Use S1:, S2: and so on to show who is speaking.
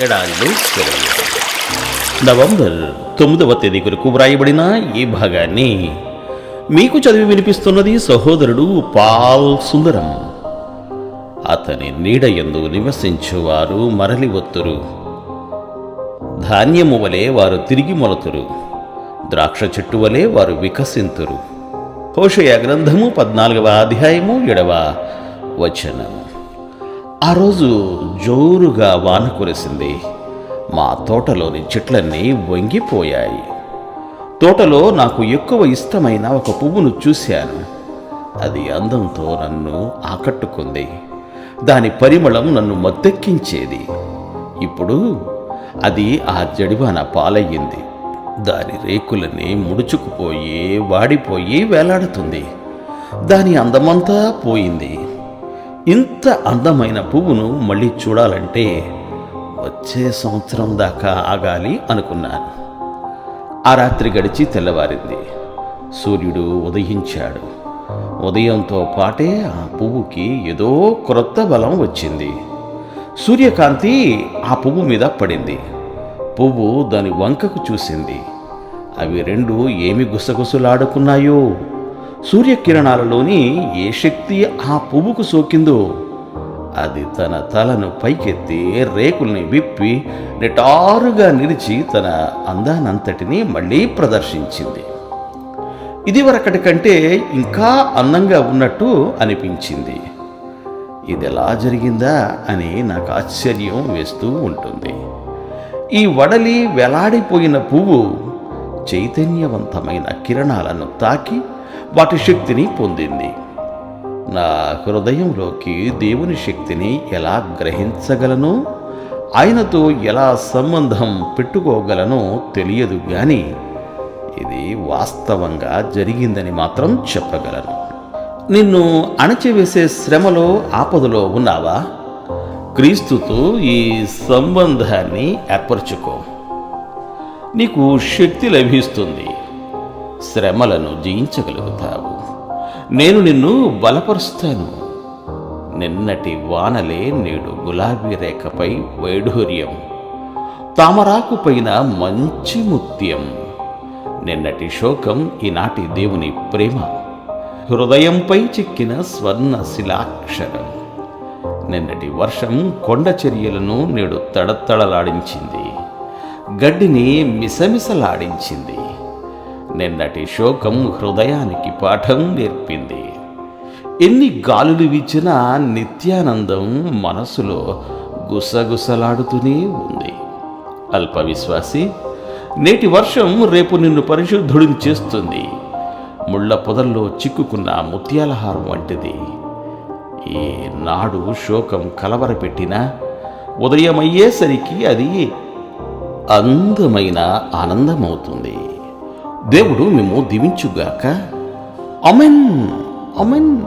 S1: ఎడారిలో నవంబర్ తొమ్మిదవ తేదీ కొరకు వ్రాయబడిన ఈ భాగాన్ని మీకు చదివి వినిపిస్తున్నది సహోదరుడు పాల్ సుందరం. అతని నీడ ఎందు నివసించువారు మరలి ఒత్తురు. ధాన్యము వలె వారు తిరిగి మొలతురు. ద్రాక్ష చెట్టు వలె వారు వికసింతురు. హోషయ గ్రంథము పద్నాలుగవ అధ్యాయము ఎడవ వచనము ఆ రోజు జోరుగా వాన కురిసింది. మా తోటలోని చెట్లన్నీ వంగిపోయాయి. తోటలో నాకు ఎక్కువ ఇష్టమైన ఒక పువ్వును చూశాను. అది అందంతో నన్ను ఆకట్టుకుంది. దాని పరిమళం నన్ను మత్తెక్కించేది. ఇప్పుడు అది ఆ జడివాన పాలయ్యింది. దాని రేకులన్నీ ముడుచుకుపోయి వాడిపోయి వేలాడుతుంది. దాని అందమంతా పోయింది. ఇంత అందమైన పువ్వును మళ్ళీ చూడాలంటే వచ్చే సంవత్సరం దాకా ఆగాలి అనుకున్నాను. ఆ రాత్రి గడిచి తెల్లవారింది. సూర్యుడు ఉదయించాడు. ఉదయంతో పాటే ఆ పువ్వుకి ఏదో క్రొత్త బలం వచ్చింది. సూర్యకాంతి ఆ పువ్వు మీద పడింది. పువ్వు దాని వంకకు చూసింది. అవి రెండు ఏమి గుసగుసలాడుకున్నాయో? సూర్యకిరణాలలోని ఏ శక్తి ఆ పువ్వుకు సోకిందో అది తన తలను పైకెత్తి రేకుల్ని విప్పి నిటారుగా నిలిచి తన అందానంతటిని మళ్ళీ ప్రదర్శించింది. ఇదివరకటి కంటే ఇంకా అందంగా ఉన్నట్టు అనిపించింది. ఇది ఎలా జరిగిందా అని నాకు ఆశ్చర్యం వేస్తూ ఉంటుంది. ఈ వడలి వెలాడిపోయిన పువ్వు చైతన్యవంతమైన కిరణాలను తాకి వాటి శక్తిని పొందింది. నా హృదయంలోకి దేవుని శక్తిని ఎలా గ్రహించగలను? ఆయనతో ఎలా సంబంధం పెట్టుకోగలనో తెలియదు కానీ ఇది వాస్తవంగా జరిగిందని మాత్రం చెప్పగలను. నిన్ను అణచివేసే శ్రమలో ఆపదలో ఉన్నావా? క్రీస్తుతో ఈ సంబంధాన్ని ఏర్పరచుకో. నీకు శక్తి లభిస్తుంది. శ్రమలను జయించగలుగుతావు. నేను నిన్ను బలపరుస్తాను. నిన్నటి వానలే నేడు గులాబీ రేఖపై వైఢూర్యం. తామరాకు పైన మంచి ముత్యం. నిన్నటి శోకం ఈనాటి దేవుని ప్రేమ. హృదయంపై చెక్కిన స్వర్ణ శిలాక్షరం. నిన్నటి వర్షం కొండ చర్యలను నేడు తడతడలాడించింది. గడ్డిని మిసమిసలాడించింది. నిన్నటి శోకం హృదయానికి పాఠం నేర్పింది. ఎన్ని గాలులు వీచినా నిత్యానందం మనసులో గుసగుసలాడుతూనే ఉంది. అల్ప విశ్వాసి నేటి వర్షం రేపు నిన్ను పరిశుద్ధుడిని చేస్తుంది. ముళ్ళ పొదల్లో చిక్కుకున్న ముత్యాలహారం వంటిది. ఈ నాడు శోకం కలవరపెట్టినా ఉదయమయ్యేసరికి అది అందమైన ఆనందమవుతుంది. దేవుడు మేము దీవించుగాక. Amen amen